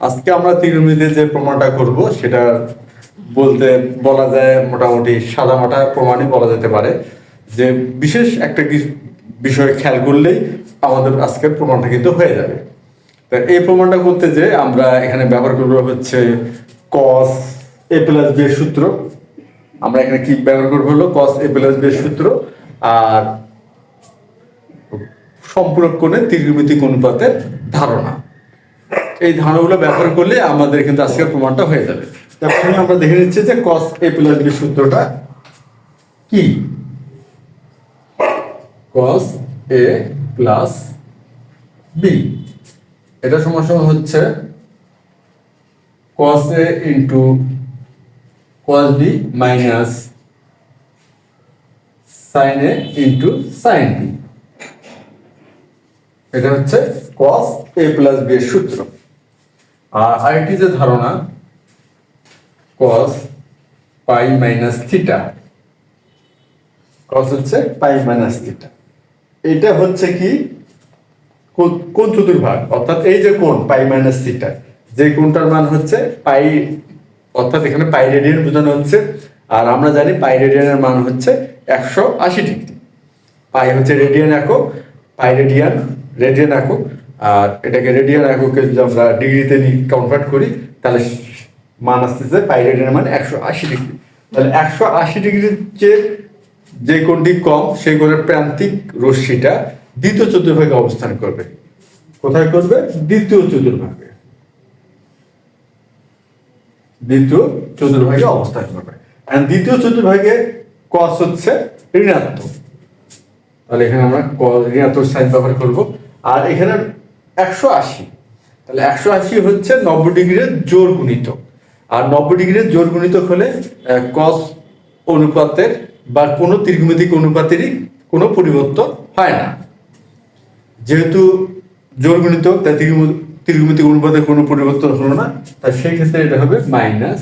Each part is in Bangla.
আজকে আমরা ত্রিকোণমিতিতে যে প্রমাণটা করব, সেটা বলতে বলা যায় মোটামুটি সাদামাটা প্রমাণই বলা যেতে পারে। যে বিশেষ একটা বিষয় খেয়াল করলেই আমাদের আজকের প্রমাণটা কিন্তু হয়ে যাবে। তা এই প্রমাণটা করতে যে আমরা এখানে ব্যবহার করব হচ্ছে কস এ প্লাস বি সূত্র। আমরা এখানে কি ব্যবহার করব হলো কস এ প্লাস বি সূত্র আর সম্পূরক কোণে ত্রিকোণমিতিক অনুপাতের ধারণা। এই ধারণাগুলো ব্যবহার করলে আমাদের কিন্তু আজকের প্রমাণটা হয়ে যাবে। তারপরে আমরা দেখে নিচ্ছি যে কস এ প্লাস বি সূত্রটা কি? কস এ প্লাস বি এটা সমস্যা হচ্ছে cos A into cos B minus sine A into sine B এটা হচ্ছে cos এ প্লাস বি এর সূত্র। আর আরেকটি যে ধারণা, cos pi minus theta cos হচ্ছে পাই মাইনাস থিটা এটা হচ্ছে কি? কোন- কোন চতুর্ভাগ? অর্থাৎ এই যে কোণ পাই মাইনাস থিটা যে কোণটার মান হচ্ছে পাই অর্থাৎ এখানে পাই রেডিয়ান বোঝানো হচ্ছে। আর আমরা জানি পাই রেডিয়ানের মান হচ্ছে একশো আশি ডিগ্রি। পাই হচ্ছে রেডিয়ান একক পাই রেডিয়ান রেডিয়ান একক। আর এটাকে রেডিয়ান এককে যদি আমরা ডিগ্রিতে কনভার্ট করি, তাহলে মান আসতেছে পাই রেডিয়ানের মান একশো আশি ডিগ্রি তাহলে একশো আশি ডিগ্রির যে যে কোণটি কম, সেই কোণের প্রান্তিক রশ্মিটা দ্বিতীয় চতুর্ভাগে অবস্থান করবে। কোথায় করবে? দ্বিতীয় চতুর্ভাগে। দ্বিতীয় চতুর্ভাগে অবস্থান করবে। আর দ্বিতীয় চতুর্ভাগে কস হচ্ছে ঋণাত্মক। তাহলে এখানে আমরা ঋণাত্মক সাইন ব্যবহার করব। আর এখানে একশো আশি। তাহলে একশো আশি হচ্ছে নব্বই ডিগ্রির জোর গুণিতক আর নব্বই ডিগ্রির জোর গুণিতক হলে কস অনুপাতের বা কোনো ত্রিকোণমিতিক অনুপাতেরই কোনো পরিবর্তন হয় না। যেহেতু জোর গুণিতক তাই ত্রিকোণ- অনুপাতের কোনো পরিবর্তন হলো না। তাই সেই ক্ষেত্রে এটা হবে মাইনাস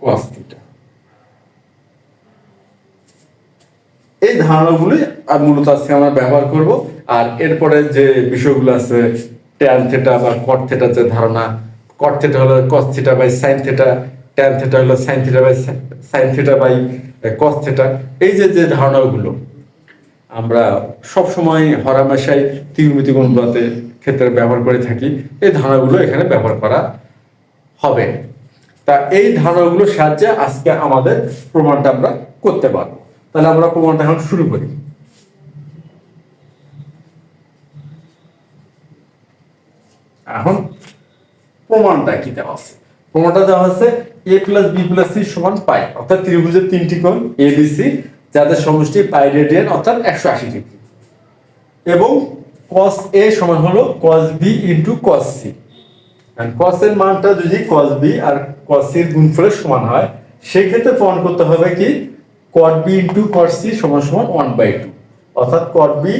কস থিটা এই ধারণাগুলি আর মূলত আজকে আমরা ব্যবহার করব। আর এরপরে যে বিষয়গুলো আছে ট্যান থেটা বা কট থেটার যে ধারণা কট থেটা হলো cos theta by sine theta tan theta হলো sine theta by sine theta by cos theta এই যে যে ধারণাগুলো, আমরা সব সময় হরামেশাই ত্রিমিতিক অনুপাতের ক্ষেত্রে ব্যবহার করে থাকি, এই ধারণাগুলো এখানে ব্যবহার করা হবে। তা এই ধারণাগুলোর সাহায্যে আজকে আমাদের প্রমাণটা আমরা করতে পারব। তাহলে আমরা প্রমাণটা এখন শুরু করি। এখন প্রমাণটা কি দেওয়া আছে? প্রমাণটা দেওয়া আছে A plus B plus C সমান পাই, অর্থাৎ ত্রিভুজের তিনটি কোণ এ বি সি যাদের সমষ্টি পাই রেডিয়ান, অর্থাৎ একশো আশি ডিগ্রি। এবং কস এ সমান হলো cos B into cos C cos এর মানটা যদি কস বি আর cos সি এর গুণফলের সমান হয়, সেক্ষেত্রে প্রমাণ করতে হবে কি cot B into cot C সমান সমান ওয়ান বাই টু অর্থাৎ cot B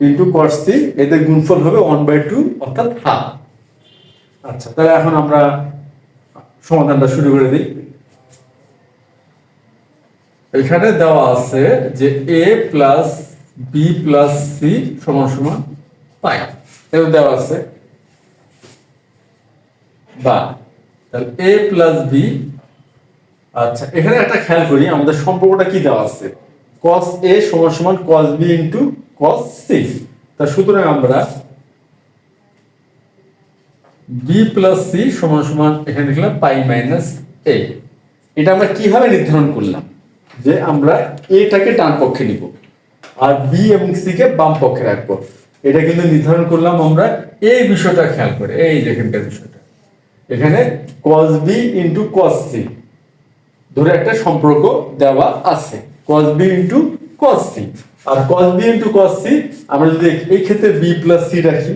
into cot C এদের গুণফল হবে ওয়ান বাই টু অর্থাৎ হাফ আচ্ছা তাহলে এখন আমরা সমাধানটা শুরু করে দিই। এখানে দেওয়া আছে যে A plus B plus C সমান সমান পাই এবং দেওয়া আছে, বা, তাহলে এ প্লাস বি আচ্ছা এখানে একটা খেয়াল করি, আমাদের সম্পর্কটা কি দেওয়া আছে? cos এ সমান সমান cos B into cos C তা সুতরাং আমরা বি প্লাস সি সমান সমান এখানে লিখলাম পাই মাইনাস এ এটা আমরা কীভাবে নির্ধারণ করলাম? যে আমরা এটাকে ডান পক্ষে নিব, আর বি এবং সি কে বাম পক্ষে রাখব। এটা কিন্তু নির্ধারণ করলাম আমরা এই বিষয়টা খেয়াল করে, এই দেখেনকার বিষয়টা। এখানে cos B into cos C ধরে একটা সম্পর্ক দেওয়া আছে। cos B into cos C আর cos B into cos C আমরা যদি এই ক্ষেত্রে বি প্লাস সি রাখি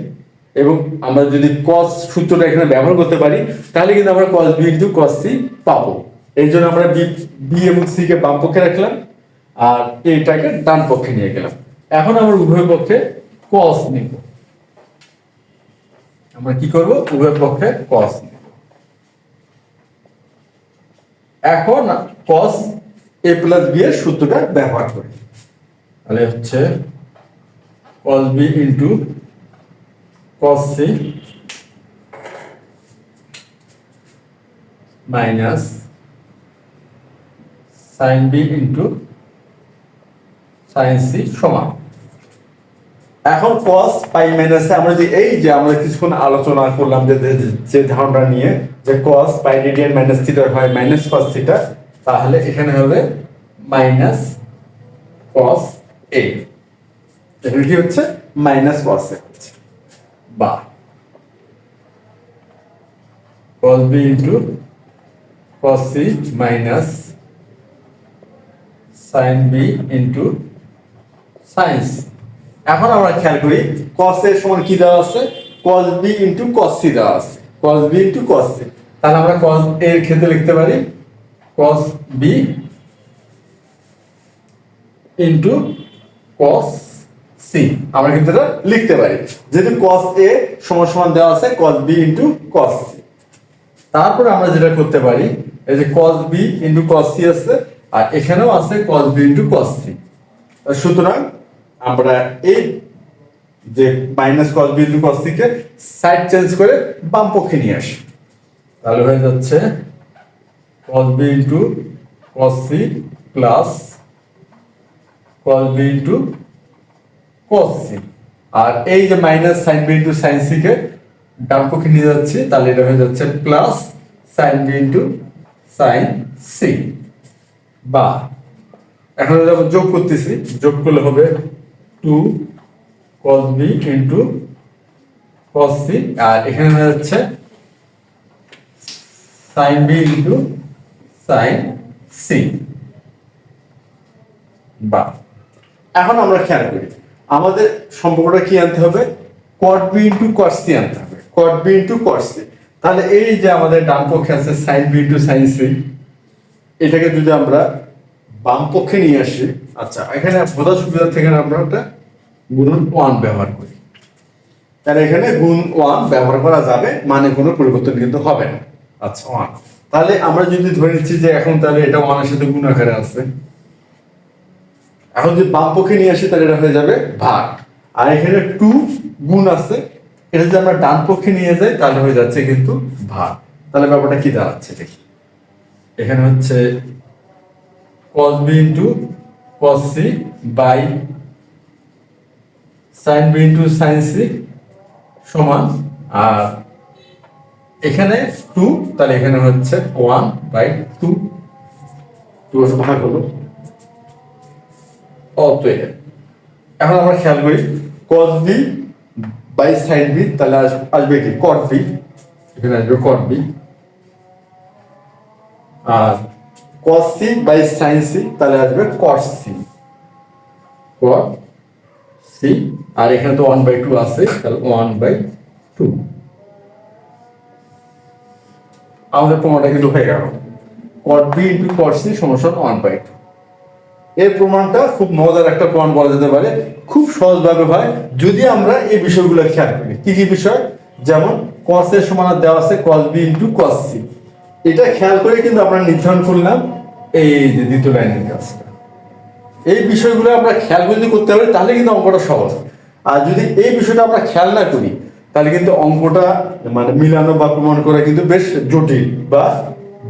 এবং আমরা যদি cos সূত্রটা এখানে ব্যবহার করতে পারি, তাহলে কিন্তু আমরা cos B into cos C পাবো। এই জন্য আমরা বি বি এবং সি কে বাম পক্ষে রাখলাম আর এইটাকে ডান পক্ষে নিয়ে গেলাম। এখন আমরা উভয় পক্ষে cos নিব। আমরা কি করব? উভয় পক্ষে cos নিব। এখন কস এ প্লাস বি এর সূত্রটা ব্যবহার করি। তাহলে হচ্ছে cos b into cos c minus sine b into sine c সমান। এখন cos পাই মাইনাসে আমরা যে এই যে আমরা কিছুক্ষণ আলোচনা করলাম যে, যে- যে ধারণা নিয়ে, যে cos pi radian minus theta হয় মাইনাস cos থিটা তাহলে এখানে হবে মাইনাস cos a এখানে কি হচ্ছে মাইনাস কস এ বা। cos b into cos c minus sin b into sin c এখন আমরা খেয়াল করি, cos এর সমান কি দেওয়া আছে? cos b into cos c দেওয়া আছে। cos b into cos c তাহলে আমরা cos a এর ক্ষেত্রে লিখতে পারি, cos b into cos c আমরা কিন্তু এটা লিখতে পারি। যেহেতু cos a সমান সমান দেওয়া আছে, cos b into cos c তারপরে আমরা যেটা করতে পারি, এই যে cos b into cos c আছে, আর এখানেও আছে cos b into cos c সুতরাং আমরা এই যে minus b into cos c side change করে বাম পক্ষে নিয়ে আসি। তাহলে হয়ে যাচ্ছে cos b into cos c plus cos b into cos c আর এই যে minus sine b into sine c কে ডান পক্ষে নিয়ে যাচ্ছি, তাহলে এটা হয়ে যাচ্ছে plus sine b into sine c বা, এখন যোগ করতেছি, যোগ করলে হবে two cos b into cos c, আর এখানে হয়ে যাচ্ছে sine b into sine c বা এখন আমরা খেয়াল করি, আমাদের সম্পর্কটা কি আনতে হবে? Cot b into cot c আনতে হবে। Cot b into cot c তাহলে এই যে আমাদের ডান পক্ষে আছে sine b into sine c এটাকে যদি আমরা বাম পক্ষে নিয়ে আসি। আচ্ছা। এখানে বোঝার সুবিধা থেকে আমরা একটা গুণন ওয়ান ব্যবহার করি। তাহলে এখানে গুণ ওয়ান ব্যবহার করা যাবে মানে কোনো পরিবর্তন কিন্তু হবে না। আচ্ছা। ওয়ান তাহলে আমরা যদি ধরে নিচ্ছি যে এখন তাহলে এটা ওয়ানের সাথে গুণ আকারে আছে। এখন যদি বাম পক্ষে নিয়ে আসি তাহলে এটা হয়ে যাবে ভাগ। আর এখানে টু গুণ আছে। এটা যদি আমরা ডান পক্ষে নিয়ে যাই তাহলে হয়ে যাচ্ছে কিন্তু ভাগ। তাহলে ব্যাপারটা কি দাঁড়াচ্ছে দেখি। এখানে হচ্ছে cos b into cos c by sin b into sin c সমান আর এখানে টু তাহলে এখানে হচ্ছে ওয়ান বাই টু টু ভাগ হলো অতএব এখন আমরা খেয়াল করি cos b by sin b তাহলে আস- আসবে কি? cot b এখানে আসবে cot b আর cos c by sin c তাহলে আসবে cot c cot c আর এখানে তো 1 বাই 2 আছে, তাহলে 1 বাই 2 আমাদের প্রমাণটা কিন্তু হয়ে গেল। cot b into cot c সমান 1 বাই 2 এই প্রমাণটা খুব মজার একটা প্রমাণ বলা যেতে পারে। খুব সহজভাবে হয়। যদি আমরা এই বিষয়গুলো খেয়াল করি, কি কি বিষয়? যেমন cos এর সমান দেওয়া আছে cos b into cos c এটা খেয়াল করে কিন্তু আমরা নির্ধারণ করলাম এই যে দ্বিতীয় লাইনের কাজটা। এই বিষয়গুলো আমরা খেয়াল যদি করতে পারি, তাহলে কিন্তু অঙ্কটা সহজ। আর যদি এই বিষয়টা আমরা খেয়াল না করি, তাহলে কিন্তু অঙ্কটা মানে মিলানো বা প্রমাণ করা কিন্তু বেশ জটিল বা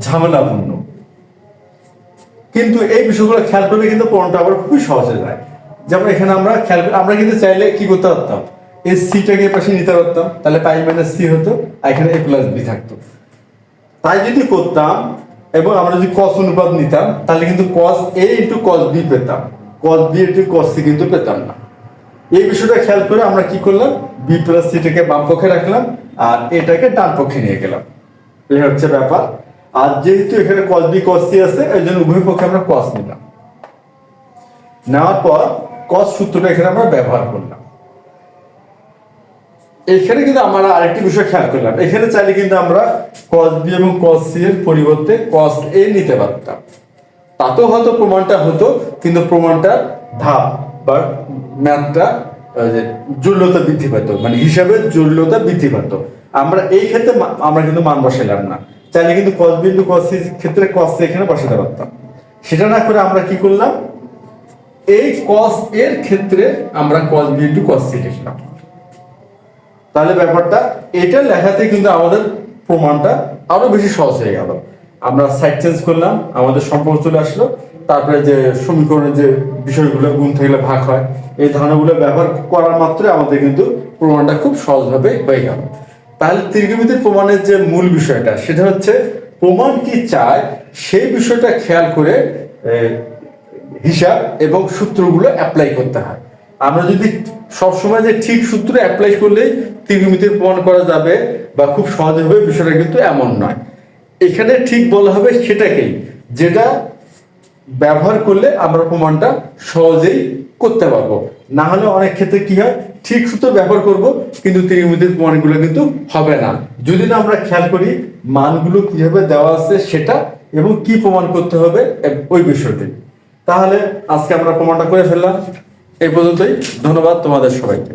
ঝামেলাপূর্ণ। কিন্তু এই বিষয়গুলো খেয়াল করলে কিন্তু প্রমাণটা আবার খুবই সহজ যায়। যেমন এখানে আমরা খেয়াল আমরা কিন্তু চাইলে কি করতে পারতাম? এই সিটাকে পাশে নিতে পারতাম। তাহলে পাই মাইনাস সি হতো এখানে এ প্লাস বি থাকতো। তাই যদি করতাম এবং আমরা যদি কস অনুপাত নিতাম, তাহলে কিন্তু কস এ ইন্টু কস বি পেতাম। Cos b into cos c কিন্তু পেতাম না। এই বিষয়টা খেয়াল করে আমরা কি করলাম? বি প্লাস সিটাকে বাম পক্ষে রাখলাম আর এটাকে ডান পক্ষে নিয়ে গেলাম। এই হচ্ছে ব্যাপার। আর যেহেতু এখানে কস বি কস সি আছে, এই জন্য উভয় পক্ষে আমরা কস নিলাম। নেওয়ার পর কস সূত্রটা এখানে আমরা ব্যবহার করলাম। এখানে কিন্তু আমরা আরেকটি বিষয় খেয়াল করলাম। এখানে চাইলে কিন্তু আমরা cos b এবং cos সি এর পরিবর্তে cos এ নিতে পারতাম। তাতেও হয়তো প্রমাণটা হতো, কিন্তু প্রমাণটা ধাপ বা ম্যাথটা জটিলতা বৃদ্ধি পেত মানে হিসাবে জটিলতা বৃদ্ধি পেত আমরা এই ক্ষেত্রে আমরা কিন্তু মান বসাইলাম না। চাইলে কিন্তু কস cos c এর ক্ষেত্রে cos a এখানে বসাতে পারতাম। সেটা না করে আমরা কি করলাম? এই cos এর ক্ষেত্রে আমরা কস into cos c লিখলাম। তাহলে ব্যাপারটা, এটা লেখাতে কিন্তু আমাদের প্রমাণটা আরও বেশি সহজ হয়ে গেল। আমরা সাইড চেঞ্জ করলাম, আমাদের সম্পর্ক চলে আসলো, তারপরে যে সমীকরণের যে বিষয়গুলো, গুণ থাকলে ভাগ হয়, এই ধারণাগুলো ব্যবহার করার মাত্রই আমাদের কিন্তু প্রমাণটা খুব সহজভাবে হয়ে গেল। তাহলে ত্রিকোণমিতির প্রমাণের যে মূল বিষয়টা, সেটা হচ্ছে প্রমাণ কি চায়, সেই বিষয়টা খেয়াল করে হিসাব এবং সূত্রগুলো অ্যাপ্লাই করতে হয়। আমরা যদি সবসময় যে ঠিক সূত্র অ্যাপ্লাই করলেই ত্রিকোণমিতির প্রমাণ করা যাবে বা খুব সহজ হবে, বিষয়টা কিন্তু এমন নয়। এখানে ঠিক বলা হবে সেটাকেই, যেটা ব্যবহার করলে আমরা প্রমাণটা সহজেই করতে পারব। না হলে অনেক ক্ষেত্রে কি হয়, ঠিক সূত্র ব্যবহার করব, কিন্তু ত্রিকোণমিতির প্রমাণগুলো কিন্তু হবে না। যদি না আমরা খেয়াল করি মানগুলো কীভাবে দেওয়া আছে সেটা এবং কি প্রমাণ করতে হবে ওই বিষয়টি। তাহলে আজকে আমরা প্রমাণটা করে ফেললাম। এই পর্যন্তই। ধন্যবাদ তোমাদের সবাইকে।